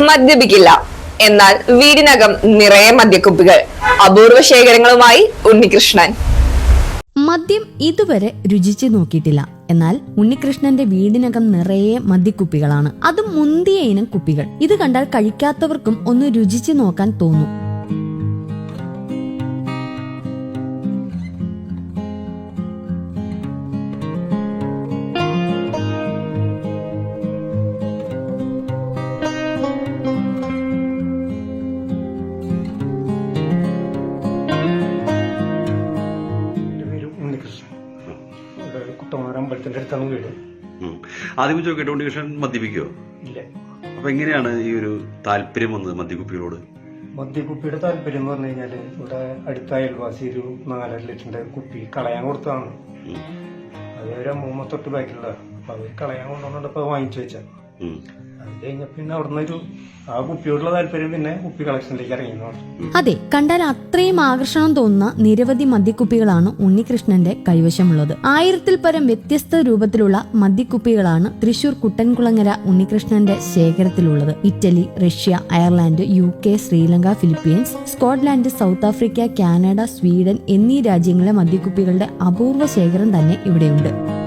മദ്യപിക്കില്ല. എന്നാൽ വീടിനകം നിറയെ മദ്യക്കുപ്പികൾ. അപൂർവ ശേഖരങ്ങളുമായി ഉണ്ണികൃഷ്ണൻ. മദ്യം ഇതുവരെ രുചിച്ചു നോക്കിയിട്ടില്ല. എന്നാൽ ഉണ്ണികൃഷ്ണന്റെ വീടിനകം നിറയെ മദ്യക്കുപ്പികളാണ്. അത് മുന്തിയ ഇനം കുപ്പികൾ. ഇത് കണ്ടാൽ കഴിക്കാത്തവർക്കും ഒന്ന് രുചിച്ചു നോക്കാൻ തോന്നും. ഇവിടെ കുട്ടമാർ അമ്പലത്തിന്റെ അടുത്താണ് വീട്. ആദ്യം ചോദിക്കട്ടെ ഉണ്ണികൃഷ്ണൻ മദ്യപിക്കോ? ഇല്ല. അപ്പൊ എങ്ങനെയാണ് ഈ ഒരു താല്പര്യം വന്നത് മദ്യക്കുപ്പികളോട്? മദ്യക്കുപ്പിയുടെ താല്പര്യം എന്ന് പറഞ്ഞു കഴിഞ്ഞാൽ ഇവിടെ അടുത്ത അയൽവാസി ഒരു നാലര ലിറ്ററിന്റെ കുപ്പി കളയാൻ കൊടുത്തതാണ്. അതൊരു അത് ഒരു അമ്മൂമ്മ തൊട്ട് ബാക്കിലുള്ള അപ്പൊ അവർ കളയാൻ കൊണ്ടുവന്നപ്പോ വാങ്ങിച്ചു വെച്ച. അതെ കണ്ടാൽ അത്രയും ആകർഷണം തോന്നുന്ന നിരവധി മദ്യക്കുപ്പികളാണ് ഉണ്ണികൃഷ്ണന്റെ കൈവശമുള്ളത്. ആയിരത്തിൽ പരം വ്യത്യസ്ത രൂപത്തിലുള്ള മദ്യക്കുപ്പികളാണ് തൃശൂർ കുട്ടൻകുളങ്ങര ഉണ്ണികൃഷ്ണന്റെ ശേഖരത്തിലുള്ളത്. Italy Russia Ireland U K Sri Lanka Philippines Scotland South Africa Canada Sweden എന്നീ രാജ്യങ്ങളിലെ മദ്യക്കുപ്പികളുടെ അപൂർവ ശേഖരം തന്നെ ഇവിടെയുണ്ട്.